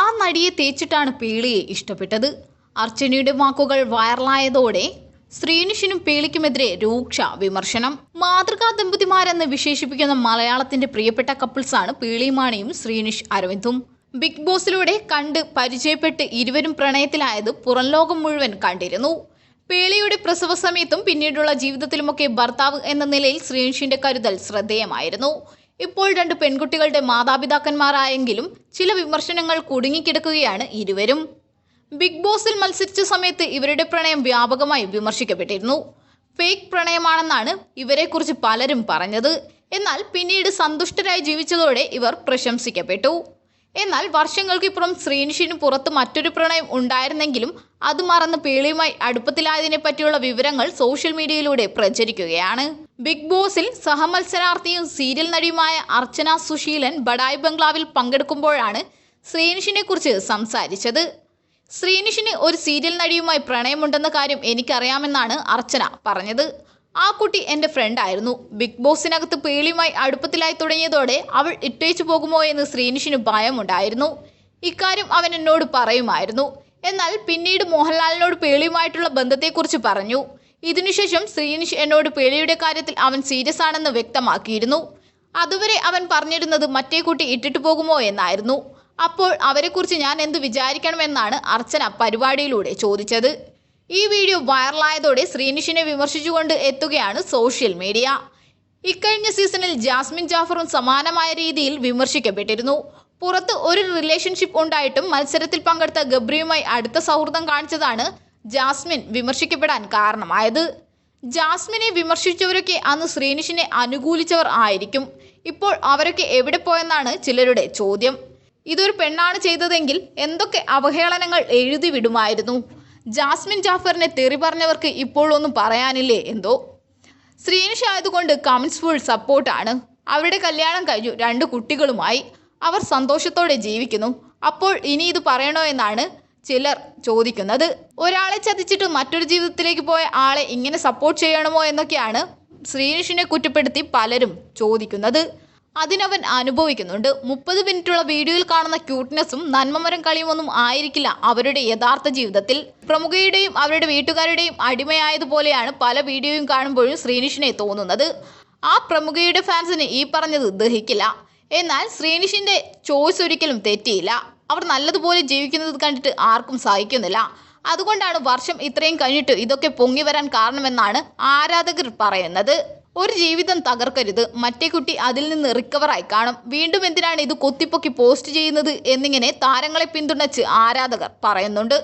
ആ നടിയെ തേച്ചിട്ടാണ് പീളിയെ ഇഷ്ടപ്പെട്ടത്. അർച്ചനയുടെ വാക്കുകൾ വൈറലായതോടെ ശ്രീനിഷിനും പീളിക്കുമെതിരെ രൂക്ഷ വിമർശനം. മാതൃകാ ദമ്പതിമാരെന്ന് വിശേഷിപ്പിക്കുന്ന മലയാളത്തിന്റെ പ്രിയപ്പെട്ട കപ്പിൾസാണ് പേളിമാണിയും ശ്രീനിഷ് അരവിന്ദും. ബിഗ് ബോസിലൂടെ കണ്ട് പരിചയപ്പെട്ട് ഇരുവരും പ്രണയത്തിലായത് പുറം ലോകം മുഴുവൻ കണ്ടിരുന്നു. പേളിയുടെ പ്രസവ സമയത്തും പിന്നീടുള്ള ജീവിതത്തിലുമൊക്കെ ഭർത്താവ് എന്ന നിലയിൽ ശ്രീനിഷിന്റെ കരുതൽ ശ്രദ്ധേയമായിരുന്നു. ഇപ്പോൾ രണ്ട് പെൺകുട്ടികളുടെ മാതാപിതാക്കന്മാരായെങ്കിലും ചില വിമർശനങ്ങൾ കുടുങ്ങിക്കിടക്കുകയാണ് ഇരുവരും. ബിഗ് ബോസിൽ മത്സരിച്ച സമയത്ത് ഇവരുടെ പ്രണയം വ്യാപകമായി വിമർശിക്കപ്പെട്ടിരുന്നു. ഫേക്ക് പ്രണയമാണെന്നാണ് ഇവരെക്കുറിച്ച് പലരും പറഞ്ഞത്. എന്നാൽ പിന്നീട് സന്തുഷ്ടരായി ജീവിച്ചതോടെ ഇവർ പ്രശംസിക്കപ്പെട്ടു. എന്നാൽ വർഷങ്ങൾക്കിപ്പുറം ശ്രീനിഷിന് പുറത്ത് മറ്റൊരു പ്രണയം ഉണ്ടായിരുന്നെങ്കിലും അത് മറന്ന് പേളിയുമായി അടുപ്പത്തിലായതിനെ പറ്റിയുള്ള വിവരങ്ങൾ സോഷ്യൽ മീഡിയയിലൂടെ പ്രചരിക്കുകയാണ്. ബിഗ് ബോസിൽ സഹമത്സരാർത്ഥിയും സീരിയൽ നടിയുമായ അർച്ചന സുശീലൻ ബഡായ് ബംഗ്ലാവിൽ പങ്കെടുക്കുമ്പോഴാണ് ശ്രീനിഷിനെ കുറിച്ച് സംസാരിച്ചത്. ശ്രീനിഷിന് ഒരു സീരിയൽ നടിയുമായി പ്രണയമുണ്ടെന്ന കാര്യം എനിക്കറിയാമെന്നാണ് അർച്ചന പറഞ്ഞത്. ആ കുട്ടി എന്റെ ഫ്രണ്ടായിരുന്നു ബിഗ് ബോസിനകത്ത് പേളിയുമായി അടുപ്പത്തിലായി തുടങ്ങിയതോടെ അവൾ ഇട്ടേച്ചു പോകുമോ എന്ന് ശ്രീനിഷിന് ഭയമുണ്ടായിരുന്നു. ഇക്കാര്യം അവൻ എന്നോട് പറയുമായിരുന്നു. എന്നാൽ പിന്നീട് മോഹൻലാലിനോട് പേളിയുമായിട്ടുള്ള ബന്ധത്തെക്കുറിച്ച് പറഞ്ഞു. ഇതിനുശേഷം ശ്രീനിഷ് എന്നോട് പേളിയുടെ കാര്യത്തിൽ അവൻ സീരിയസ് ആണെന്ന് വ്യക്തമാക്കിയിരുന്നു. അതുവരെ അവൻ പറഞ്ഞിരുന്നത് മറ്റേ കുട്ടി ഇട്ടിട്ട് പോകുമോ എന്നായിരുന്നു. അപ്പോൾ അവരെക്കുറിച്ച് ഞാൻ എന്ത് വിചാരിക്കണമെന്നാണ് അർച്ചന പരിപാടിയിലൂടെ ചോദിച്ചത്. ഈ വീഡിയോ വൈറലായതോടെ ശ്രീനിഷിനെ വിമർശിച്ചുകൊണ്ട് എത്തുകയാണ് സോഷ്യൽ മീഡിയ. ഇക്കഴിഞ്ഞ സീസണിൽ ജാസ്മിൻ ജാഫറും സമാനമായ രീതിയിൽ വിമർശിക്കപ്പെട്ടിരുന്നു. പുറത്ത് ഒരു റിലേഷൻഷിപ്പ് ഉണ്ടായിട്ടും മത്സരത്തിൽ പങ്കെടുത്ത ഗബ്രിയുമായി അടുത്ത സൗഹൃദം കാണിച്ചതാണ് ജാസ്മിൻ വിമർശിക്കപ്പെടാൻ കാരണമായത് ജാസ്മിനെ വിമർശിച്ചവരൊക്കെ അന്ന് ശ്രീനിഷിനെ അനുകൂലിച്ചവർ ആയിരിക്കും. ഇപ്പോൾ അവരൊക്കെ എവിടെ പോയെന്നാണ് ചിലരുടെ ചോദ്യം. ഇതൊരു പെണ്ണാണ് ചെയ്തതെങ്കിൽ എന്തൊക്കെ അവഹേളനങ്ങൾ എഴുതി വിടുമായിരുന്നു. ജാസ്മിൻ ജാഫറിനെ തെറി പറഞ്ഞവർക്ക് ഇപ്പോഴൊന്നും പറയാനില്ലേ എന്തോ. ശ്രീനിഷ് ആയതുകൊണ്ട് കമൻസ് ഫുൾ സപ്പോർട്ടാണ്. അവരുടെ കല്യാണം കഴിഞ്ഞു രണ്ട് കുട്ടികളുമായി. അവർ സന്തോഷത്തോടെ ജീവിക്കുന്നു. അപ്പോൾ ഇനി ഇത് പറയണോ എന്നാണ് ചിലർ ചോദിക്കുന്നത്. ഒരാളെ ചതിച്ചിട്ട് മറ്റൊരു ജീവിതത്തിലേക്ക് പോയ ആളെ ഇങ്ങനെ സപ്പോർട്ട് ചെയ്യണമോ എന്നൊക്കെയാണ് ശ്രീനിഷിനെ കുറ്റപ്പെടുത്തി പലരും ചോദിക്കുന്നത്. അതിനവൻ അനുഭവിക്കുന്നുണ്ട്. മുപ്പത് മിനിറ്റുള്ള വീഡിയോയിൽ കാണുന്ന ക്യൂട്ട്നെസ്സും നന്മമരം കളിയുമൊന്നും ആയിരിക്കില്ല അവരുടെ യഥാർത്ഥ ജീവിതത്തിൽ. പ്രമുഖയുടെയും അവരുടെ വീട്ടുകാരുടെയും അടിമയായതുപോലെയാണ് പല വീഡിയോയും കാണുമ്പോഴും ശ്രീനിഷിനെ തോന്നുന്നത്. ആ പ്രമുഖയുടെ ഫാൻസിന് ഈ പറഞ്ഞത് ദഹിക്കില്ല. എന്നാൽ ശ്രീനിഷിന്റെ ചോയ്സ് ഒരിക്കലും തെറ്റിയില്ല. അവർ നല്ലതുപോലെ ജീവിക്കുന്നത് കണ്ടിട്ട് ആർക്കും സഹിക്കുന്നില്ല. അതുകൊണ്ടാണ് വർഷം ഇത്രയും കഴിഞ്ഞിട്ട് ഇതൊക്കെ പൊങ്ങി വരാൻ കാരണമെന്നാണ് ആരാധകർ പറയുന്നത്. ഒരു ജീവിതം തകർക്കരുത്. മറ്റേ കുട്ടി അതിൽ നിന്ന് റിക്കവറായി കാണും. വീണ്ടും എന്തിനാണ് ഇത് കൊത്തിപ്പൊക്കി പോസ്റ്റ് ചെയ്യുന്നത് എന്നിങ്ങനെ താരങ്ങളെ പിന്തുണച്ച് ആരാധകർ പറയുന്നുണ്ട്.